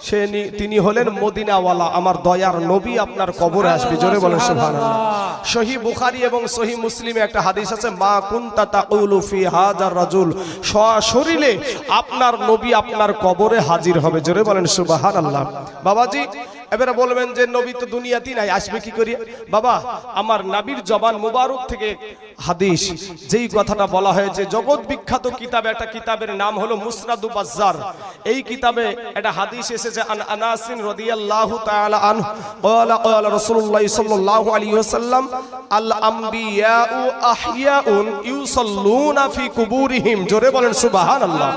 সে তিনি হলেন মদিনাওয়ালা। আমার দয়ার নবী আপনার কবরে আসবে। জোরে বলেন সুবহানাল্লাহ। সহি বুখারী এবং সহি মুসলিমে একটা হাদিস আছে, মা কুনতা তাকুলু ফি হাজার রাজুল। সশরীরে আপনার নবী আপনার কবরে হাজির হবে। জোরে বলেন সুবহানাল্লাহ। বাবাজি এবারে বলবেন যে নবী তো দুনিয়াতেই নাই, আসবে কি করি বাবা, আমার নাবির জবান মুবারক থেকে হাদিস, যেই কথাটা বলা হয়েছে, জগৎ বিখ্যাত কিতাব, একটা কিতাবের নাম হলো মুসনাদু বাজ্জার। এই কিতাবে একটা হাদিস এসেছে, আন আনাসিন রাদিয়াল্লাহু তাআলা আনহু, ক্বালা ক্বালা রাসূলুল্লাহ সাল্লাল্লাহু আলাইহি ওয়াসাল্লাম, আল আমবিয়াউ আহইয়াউন ইউসাল্লুনা ফি কুবুরিহিম। জোরে বলেন সুবহানাল্লাহ।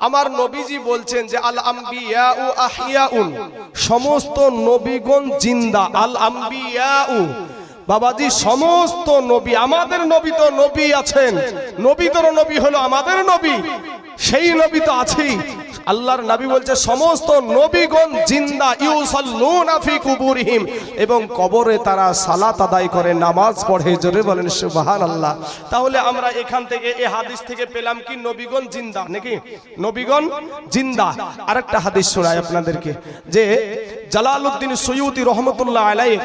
আমার নবীজি বলছেন যে, আল আম্বিয়া ও আহিয়াউন সমস্ত নবীগণ জিন্দা। আল আম্বিয়া বাবাজি, সমস্ত নবী, আমাদের নবী তো নবী আছেন। নবীতর নবী হলো আমাদের নবী। সেই নবী তো আছেই। আল্লাহর নবী বলছে, সমস্ত নবীগণ জিন্দা ইউসাল্লুনা ফি কুবুরিহিম। এবং কবরে তারা সালাত আদায় করে, নামাজ পড়ে, জোরে বলেন, সুবহানাল্লাহ। তাহলে আমরা এখান থেকে এই হাদিস থেকে পেলাম কি নবীগণ জিন্দা, নাকি? নবীগণ জিন্দা। আরেকটা হাদিস শোনায় আপনাদেরকে, যে জালালউদ্দিন সৈয়দি রহমতুল্লাহ আলাইহি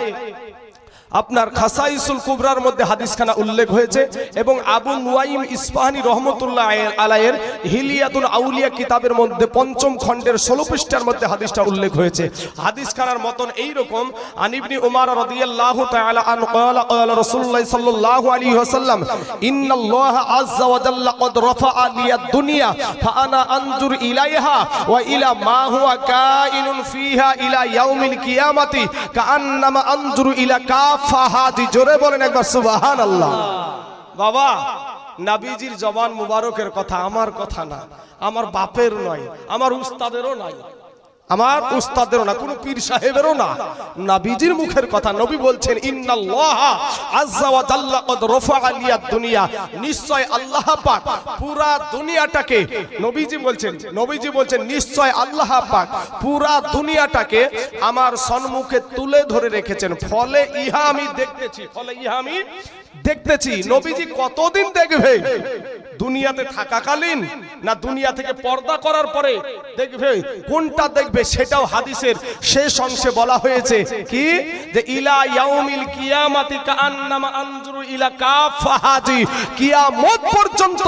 আপনার খাসাইসুল কুবরার মধ্যে হাদিসখানা উল্লেখ হয়েছে এবং আবু নুয়াইম ইসফাহানি রহমতুল্লাহ আলায়ের হিলিয়াতুল আউলিয়া কিতাবের মধ্যে পঞ্চম খণ্ডের ষোলো পৃষ্ঠার মধ্যে হাদিসটা উল্লেখ হয়েছে। হাদিসখানার মতন এই রকম আনিবনি উমার রাদিয়াল্লাহু তাআলা আন ক্বালা ক্বালা রাসূলুল্লাহ সাল্লাল্লাহু আলাইহি ওয়াসাল্লাম, ইন্নাল্লাহ আযজা ওয়া জাল্লা ক্বাদ রাফাআ লিয়াদ দুনিয়া ফাআনা আনজুর ইলাইহা ওয়া ইলা মা হুয়া কাইনুন ফিহা ইলা ইয়াউমিল কিয়ামাতি, কাআন্নামা আনজুরু ইলা কাফাহাতি জোরে বলেন একবার সুবহানাল্লাহ। বাবা, নাবিজির জবান মুবারকের কথা আমার কথা না, আমার বাপের নয়, আমার উস্তাদেরও নয়। আমার উস্তাদেরও না, কোনো পীর সাহেবেরও না। নাবিজির মুখের কথা নবী বলছেন, ইন্নাল্লাহ আজ্জা ওয়া জাল্লা কদ রাফাআ লিয়াদ দুনিয়া। নিশ্চয় আল্লাহ পাক পুরা দুনিয়াটাকে, নবীজি বলছেন নবীজি বলছেন, নিশ্চয় আল্লাহ পাক পুরা দুনিয়াটাকে আমার সম্মুখে তুলে ধরে রেখেছেন। ফলে ইহা আমি দেখতেছি, ফলে ইহা আমি দেখতেছি। নবীজি কতদিন দেখবে? দুনিয়াতে থাকাকালীন না দুনিয়া থেকে পর্দা করার পরে দেখবে, কোনটা দেখবে সেটাও হাদিসের শেষ অংশে বলা হয়েছে। কি? যে ইলা ইয়াউমিল কিয়ামাতি কাআন্নামা আনজুরু ইলা কাফাহাজি কিয়ামত পর্যন্ত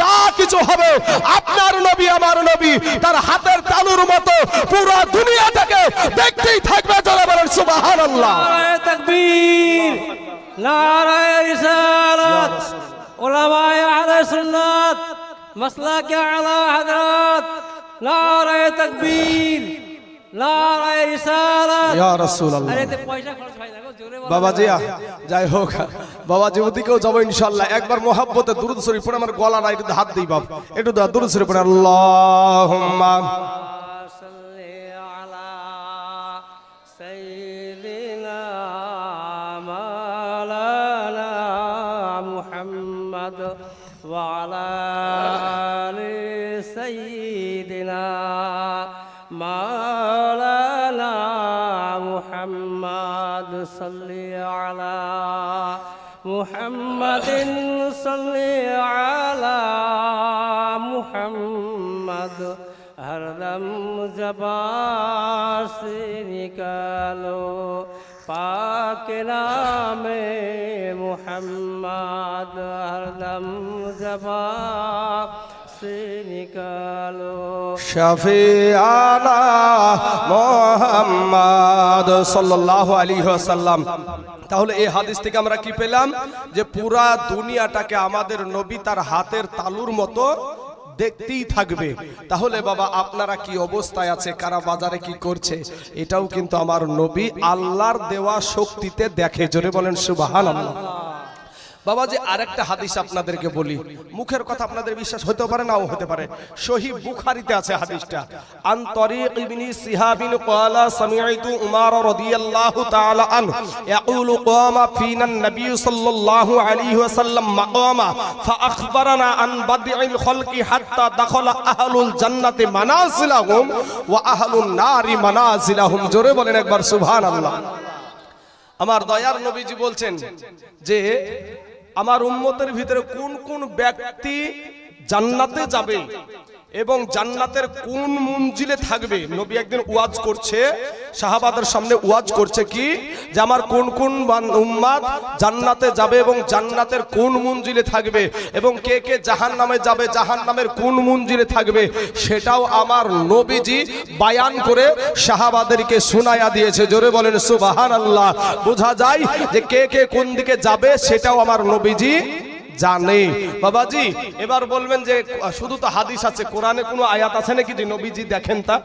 যা কিছু হবে আপনার নবী, আমার নবী, তার হাতের তালুর মতো পুরো দুনিয়াটাকে দেখতেই থাকবে যারা বলেন সুবহানাল্লাহ। তাকবীর। আহলে সুন্নাত মাসলাকে আলা হযরত নারায় তাকবীর নারায় রিসালাত ইয়া রাসূলুল্লাহ আরে তে পয়সা খরচ হয় না গো জোরে বলো বাবাজি আহ, যাই হোক বাবাজি ওদিকেও যাবো ইনশাল্লাহ একবার মোহাব্বতে দুরুদ শরীফ পড়ে আমার গলা না একটু হাত দিই বাপ একটু দা দুরুদ শরীফ পড়ে আল্লাহুম্মা صل على سيدنا مولانا محمد وعلى آل سيدنا مولانا محمد صل على محمد صل على محمد هر دم زبا سے نکالو पाक नाम मोहम्मद हरदम जबान से निकालो শাফিআনা মুহাম্মদ সাল্লাল্লাহু আলাইহি ওয়াসাল্লাম তাহলে এই হাদিস থেকে আমরা কি পেলাম যে পুরা দুনিয়াটাকে আমাদের নবী তার হাতের তালুর মতো দেখতেই থাকবে। তাহলে বাবা, আপনারা কি অবস্থায় আছে? কারা বাজারে কি করছে? এটাও কিন্তু আমার নবী আল্লাহর দেওয়া শক্তিতে দেখে। জোরে বলেন, সুবহানাল্লাহ। বাবা যে আরেকটা হাদিস আপনাদেরকে বলি। মুখের কথা আপনাদের বিশ্বাস হতে পারে, নাও হতে পারে। সহি বুখারীতে আছে হাদিসটা। আন তরিক ইবনি সিহাবিন ক্বালা সামিআতু উমার রাদিয়াল্লাহু তাআলা আনহু, ইয়াকুলু কামা ফিনা নবী সাল্লাল্লাহু আলাইহি ওয়াসাল্লাম মাকামা আন বাদিইল খলকি হাত্তা দাখালা আহলুল জান্নাতি মানাজিলাহুম ওয়া আহলুন নারি মানাজিলাহুম। জোরে বলেন একবার, সুবহানাল্লাহ। আমার দয়ার নবীজি বলছেন যে আমার উম্মতের ভিতরে কোন কোন ব্যক্তি জান্নাতে যাবে? এবং জান্নাতের কোন মঞ্জিলে থাকবে? নবী একদিন ওয়াজ করছে, সাহাবাদের সামনে ওয়াজ করছে কি? যে আমার কোন কোন উম্মাদ জান্নাতে যাবে এবং জান্নাতের কোন মঞ্জিলে থাকবে? এবং কে কে জাহান নামে যাবে জাহান নামের কোন মঞ্জিলে থাকবে? সেটাও আমার নবীজি বায়ান করে সাহাবাদেরকে শোনায়া দিয়েছে। জোরে বলেন সুবাহান আল্লাহ বোঝা যায় যে কে কে কোন দিকে যাবে, সেটাও আমার নবীজি জানে। বাবাজি এবার বলবেন যে শুধু তো হাদিস আছে কোরআনে কোনো আয়াত আছে নাকি যে নবীজি দেখেন তা?